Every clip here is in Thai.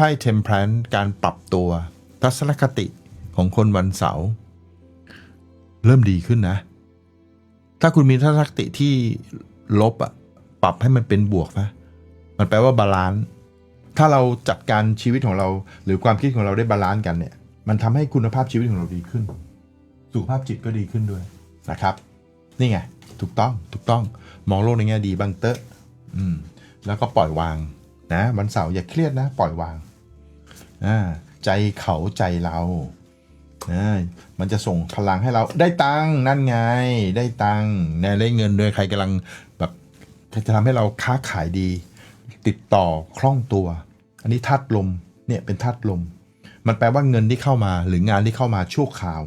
ไพ่เทมเพลนการปรับตัวทัศนคติของคนวันเสาร์เริ่มดีขึ้นนะ ถ้าคุณมีทัศนคติที่ลบอะปรับให้มันเป็นบวกนะมันแปลว่าบาลานซ์ถ้าเราจัดการชีวิตของเรา หรือความคิดของเราได้บาลานซ์กันเนี่ย มันทำให้คุณภาพชีวิตของเราดีขึ้น สุขภาพจิตก็ดีขึ้นด้วยนะครับ นี่ไง ถูกต้องถูกต้องมองโลกในแง่ดีบางเตอะอืม แล้วก็ปล่อยวางนะวันเสาร์อย่าเครียดนะ ปล่อยวาง ใจเขาใจเรามันจะส่งพลังให้เราได้ตังนั่นไง ได้ตังแน่ได้เงินด้วยใครกำลังแบบจะทำให้เราค้าขายดี ติดต่อคล่องตัว อันนี้ธาตุลมเนี่ยเป็นธาตุลม มันแปลว่าเงินที่เข้ามาหรืองานที่เข้ามาชั่วคราว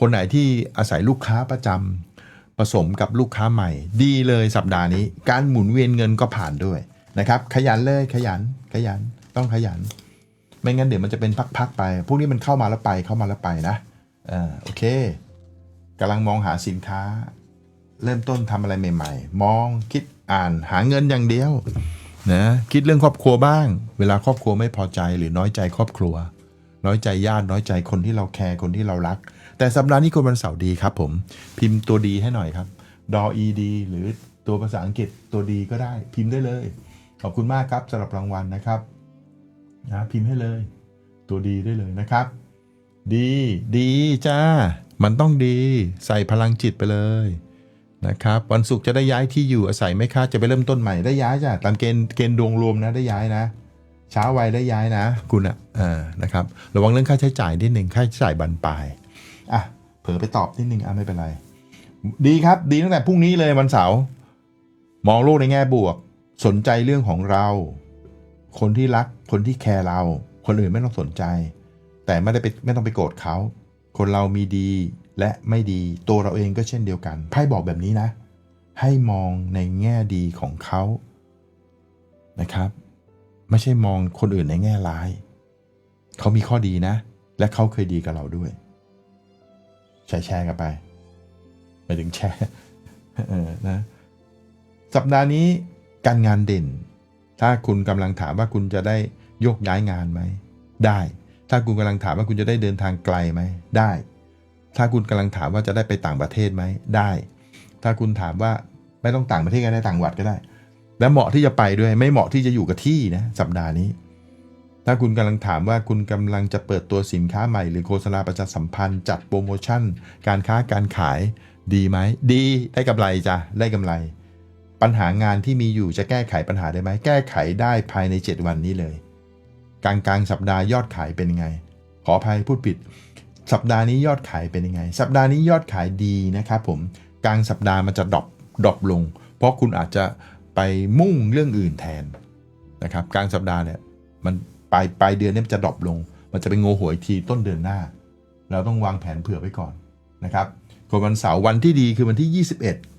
คนไหนที่อาศัยลูกค้าประจำผสมกับลูกค้าใหม่ ดีเลยสัปดาห์นี้ การหมุนเวียนเงินก็ผ่านด้วยนะครับ ขยันเลยขยันขยันต้องขยัน ไม่งั้นเดี๋ยวมันจะเป็นพักๆไป พวกนี้มันเข้ามาแล้วไปเข้ามาแล้วไปนะอ่าโอเคกำลังมองหาสินค้า เริ่มต้นทำอะไรใหม่ ๆ มองคิดอ่านหาเงินอย่างเดียวนะคิดเรื่องครอบครัวบ้าง เวลาครอบครัวไม่พอใจหรือน้อยใจครอบครัว น้อยใจญาติน้อยใจคนที่เราแคร์คนที่เรารัก แต่สัปดาห์นี้คนวันเสาร์ดีครับผม พิมพ์ตัวดีให้หน่อยครับดอ ed หรือตัวภาษาอังกฤษตัวดีก็ได้พิมพ์ได้เลย ขอบคุณมากครับสำหรับรางวัลนะครับ นะพิมพ์ให้เลย ตัวดีได้เลยนะครับ ดี ดีจ้า มันต้องดี ใส่พลังจิตไปเลยนะครับ วันศุกร์จะได้ย้ายที่อยู่อาศัยไหมคะจะไปเริ่มต้นใหม่ได้ย้ายจ้ะตามเกณฑ์เกณฑ์ดวงรวมนะได้ย้ายนะเช้าวัยได้ย้ายนะ คุณอะอ่านะครับระวังเรื่องค่าใช้จ่ายนิดหนึ่งค่าใช้จ่ายบานปลายอะเผลอไปตอบนิดหนึ่งอะไม่เป็นไร ดีครับ ดีตั้งแต่พรุ่งนี้เลยวันเสาร์มองโลกในแง่บวก สนใจเรื่องของเรา คนที่รักคนที่แคร์เรา คนอื่นไม่ต้องสนใจ แต่ไม่ได้ไปไม่ต้องไปโกรธเขา คนเรามีดีและไม่ดีตัวเราเองก็เช่นเดียวกันไพ่บอกแบบนี้นะ ให้มองในแง่ดีของเขานะครับ ไม่ใช่มองคนอื่นในแง่ร้าย เขามีข้อดีนะ และเขาเคยดีกับเราด้วยแชร์แชร์กันไปไปถึงแชร์นะสัปดาห์นี้การงานเด่น ถ้าคุณกำลังถามว่าคุณจะได้โยกย้ายงานไหม ได้ ถ้าคุณกำลังถามว่าคุณจะได้เดินทางไกลไหม ได้ ถ้าคุณกำลังถามว่าจะได้ไปต่างประเทศไหม ได้ ถ้าคุณถามว่าไม่ต้องต่างประเทศก็ได้ต่างจังหวัดก็ได้ และเหมาะที่จะไปด้วย ไม่เหมาะที่จะอยู่กับที่นะสัปดาห์นี้ ถ้าคุณกำลังถามว่าคุณกำลังจะเปิดตัวสินค้าใหม่ หรือโฆษณาประชาสัมพันธ์ จัดโปรโมชั่น การค้าการขายดีไหม ดี ได้กำไรจ้ะ ได้กำไร ปัญหางานที่มีอยู่จะแก้ไขปัญหาได้ไหมแก้ไขได้ภายใน 7 วันนี้เลย กลางกลางสัปดาห์ยอดขายเป็นยังไง ขออภัยพูดผิด สัปดาห์นี้ยอดขายเป็นยังไง สัปดาห์นี้ยอดขายดีนะครับผมกลางสัปดาห์มันจะดรอปดรอปลง เพราะคุณอาจจะไปมุ่งเรื่องอื่นแทนนะครับกลางสัปดาห์เนี่ยมันปลายปลายเดือนเนี่ยมันจะดรอปลง มันจะเป็นโงหัวอีกทีต้นเดือนหน้า เราต้องวางแผนเผื่อไว้ก่อนนะครับคนวันเสาร์วันที่ดีคือวันที่ 21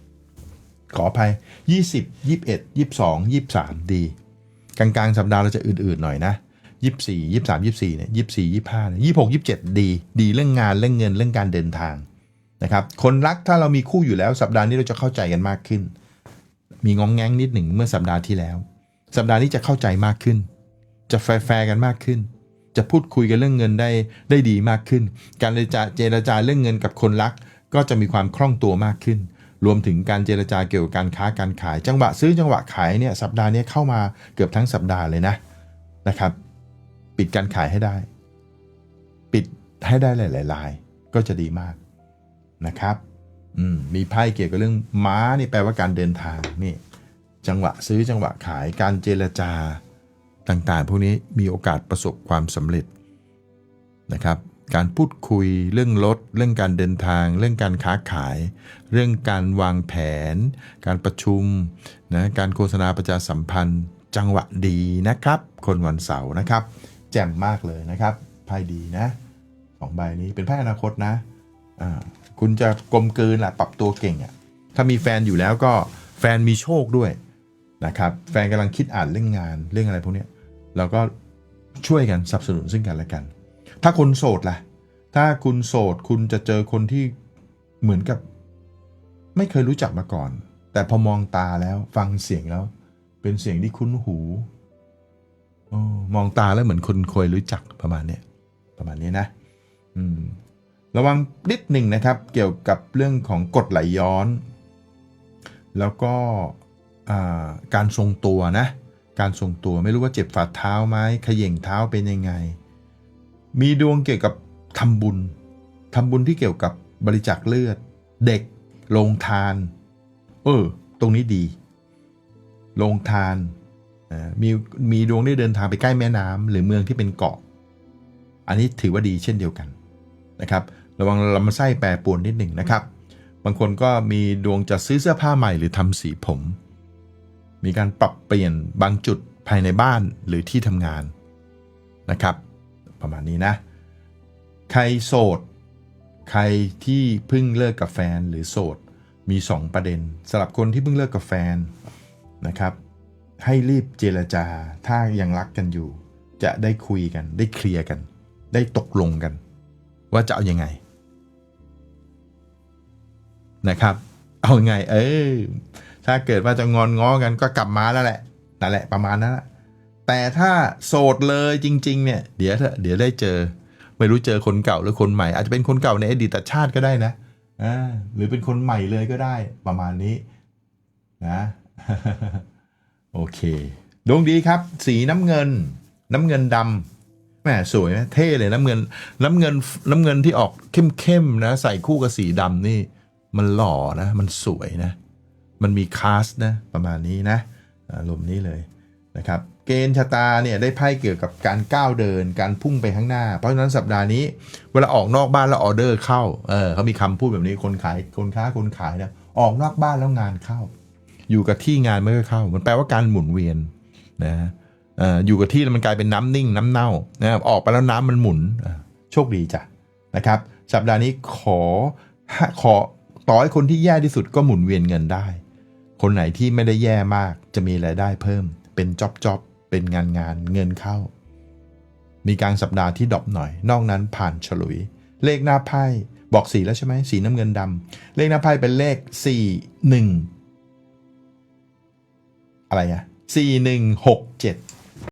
ขออภัย 20 21 22 23 ดีกลางกลางๆ สัปดาห์เราจะอื่นๆหน่อยนะ 24 23 24เนี่ย24 25เนี่ย26 27 ดี ดีเรื่องงานเรื่องเงินเรื่องการเดินทางนะครับคนรักถ้าเรามีคู่อยู่แล้วสัปดาห์นี้เราจะเข้าใจกันมากขึ้น มีงองแงงนิดหนึ่งเมื่อสัปดาห์ที่แล้ว สัปดาห์นี้จะเข้าใจมากขึ้น จะแฟร์ๆกันมากขึ้น จะพูดคุยกันเรื่องเงินได้ได้ดีมากขึ้น การเจรจาเรื่องเงินกับคนรักก็จะมีความคล่องตัวมากขึ้น รวมถึงการเจรจาเกี่ยวกับการค้าการขาย จังหวะซื้อจังหวะขายเนี่ยสัปดาห์นี้เข้ามาเกือบทั้งสัปดาห์เลยนะนะครับ ปิดการขายให้ได้ ปิดให้ได้หลายๆลายก็จะดีมากนะครับอืมมีไพ่เกี่ยวกับเรื่องม้านี่แปลว่าการเดินทางนี่จังหวะซื้อจังหวะขายการเจรจาต่างๆ พวกนี้มีโอกาสประสบความสำเร็จนะครับ การพูดคุย เรื่องรถ เรื่องการเดินทาง เรื่องการค้าขาย เรื่องการวางแผน การประชุมนะการโฆษณาประชาสัมพันธ์ จังหวะดีนะครับ คนวันเสาร์นะครับ แจ่มมากเลยนะครับไพ่ดีนะสองใบนี้เป็นไพ่อนาคตนะอ่าคุณจะกลมกลืนแหละปรับตัวเก่งอะ่ะถ้ามีแฟนอยู่แล้วก็แฟนมีโชคด้วยนะครับแฟนกำลังคิดอ่านเรื่องงานเรื่องอะไรพวกนี้เราก็ช่วยกันสนับสนุนซึ่งกันและกัน ถ้าคนโสดล่ะ ถ้าคุณโสดคุณจะเจอคนที่เหมือนกับ ไม่เคยรู้จักมาก่อน แต่พอมองตาแล้วฟังเสียงแล้ว เป็นเสียงที่คุ้นหูอมองตาแล้วเหมือนคนเคยรู้จักประมาณเนี้ยประมาณนี้นะ อืม ระวังนิดหนึ่งนะครับ เกี่ยวกับเรื่องของกรดไหลย้อน แล้วก็การทรงตัวนะ การทรงตัวไม่รู้ว่าเจ็บฝ่าเท้าไหมเขย่งเท้าเป็นยังไง มีดวงเกี่ยวกับทำบุญทำบุญที่เกี่ยวกับบริจาคเลือด เด็กโรงทาน เออ ตรงนี้ดีโรงทานอ่ามีมีดวงได้เดินทางไปใกล้แม่น้ำหรือเมืองที่เป็นเกาะ อันนี้ถือว่าดีเช่นเดียวกันนะครับ ระวังลำไส้แปรปรวนนิดหนึ่งนะครับ บางคนก็มีดวงจะซื้อเสื้อผ้าใหม่หรือทำสีผม มีการปรับเปลี่ยนบางจุดภายในบ้านหรือที่ทำงานนะครับ ประมาณนี้นะ ใครโสด ใครที่เพิ่งเลิกกับแฟนหรือโสดมี 2 ประเด็นสำหรับคนที่เพิ่งเลิกกับแฟนนะครับ ให้รีบเจรจาถ้ายังรักกันอยู่ จะได้คุยกันได้เคลียร์กัน ได้ตกลงกัน ว่าจะเอาอยัางไงนะครับ เอาไง เออถ้าเกิดว่าจะงอนง้อกันก็กลับมาแล้วแหละนั่นแหละประมาณนั้นแหละ แต่ถ้าโสดเลยจริง ๆ เนี่ย เดี๋ยวเถอะเดี๋ยวได้เจอ ไม่รู้เจอคนเก่าหรือคนใหม่ อาจจะเป็นคนเก่าในอดีตชาติก็ได้นะอ่าหรือเป็นคนใหม่เลยก็ได้ประมาณนี้นะโอเคดวงดีครับ สีน้ำเงิน น้ำเงินดำแหมสวยไหมเท่เลยน้ำเงิน น้ำเงินน้ำเงินที่ออกเข้มๆนะ ใส่คู่กับสีดำนี่ มันหล่อนะ มันสวยนะ มันมีคาสนะ ประมาณนี้นะอารมณ์นี้เลยนะครับ เกณฑ์ชะตาเนี่ยได้ไพ่เกี่ยวกับการก้าวเดินการพุ่งไปข้างหน้า เพราะฉะนั้นสัปดาห์นี้เวลาออกนอกบ้านแล้วออเดอร์เข้าเออเขามีคำพูดแบบนี้คนขายคนค้าคนขายนี่ยออกนอกบ้านแล้วงานเข้า อยู่กับที่งานไม่ค่อยเข้า มันแปลว่าการหมุนเวียนนะออยู่กับที่แล้วมันกลายเป็นน้ำนิ่งน้ำเน่านะออกไปแล้วน้ำมันหมุนโชคดีจ้ะนะครับ สัปดาห์นี้ขอขอต่อให้คนที่แย่ที่สุดก็หมุนเวียนเงินได้ คนไหนที่ไม่ได้แย่มากจะมีรายได้เพิ่มเป็นจ็อบจ็อบ เป็นงานงานเงินเข้า มีกลางสัปดาห์ที่ดรอปหน่อย นอกนั้นผ่านฉลุย เลขหน้าไพ่บอกสีแล้วใช่ไหมสีน้ำเงินดำเลขหน้าไพ่เป็นเลขสี่หนึ่งอะไรอะสี่หนึ่งหกเจ็ด